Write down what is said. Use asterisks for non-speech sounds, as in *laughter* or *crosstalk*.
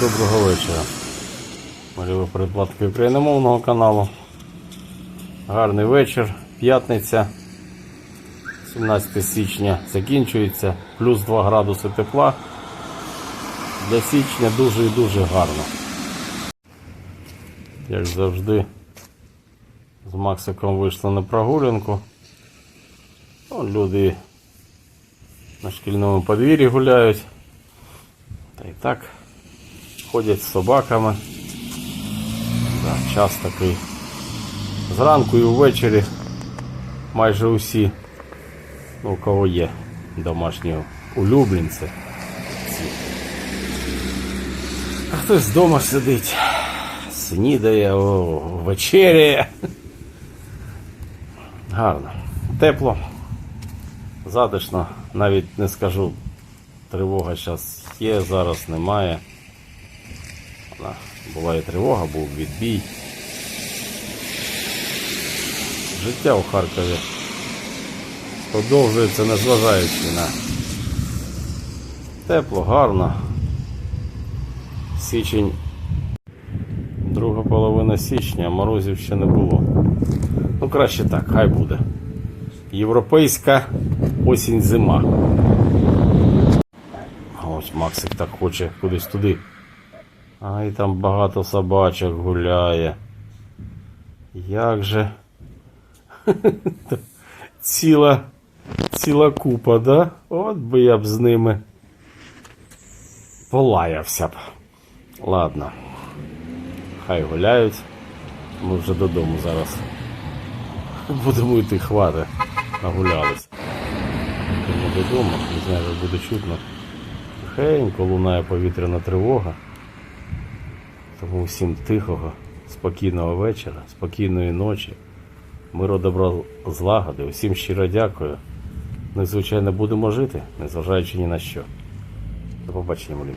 Доброго вечора. Малюю передплатки україномовного каналу. Гарний вечір, п'ятниця, 17 січня закінчується, плюс 2 градуси тепла. Для січня дуже і дуже гарно. Як завжди, з Максиком вийшли на прогулянку. Ну, люди на шкільному подвір'ї гуляють. Та й так ходять з собаками. Да, час такий. Зранку і ввечері майже усі, ну, у кого є домашні улюбленці. А хтось вдома сидить, снідає, о, вечеряє. Гарно. Тепло, затишно, навіть не скажу, тривога зараз є, зараз немає. Вона, буває тривога, був відбій. Життя у Харкові продовжується, незважаючи на тепло, гарно. Січень, друга половина січня, морозів ще не було. Ну, краще так, хай буде. Європейська осінь зима. Ось Максик так хоче кудись туди. А і там багато собачок гуляє. Як же. *laughs* ціла, ціла купа, да? От би я б з ними полаявся б. Ладно. Хай гуляють. Ми вже додому зараз. *laughs* Будемо йти хвати. Нагулялись. Йдемо додому, не знаю, буде чутно. Тихенько лунає повітряна тривога. Тому всім тихого, спокійного вечора, спокійної ночі. Миру добро злагоди. Усім щиро дякую. І звичайно будемо жити, незважаючи ні на що. До побачення, мої.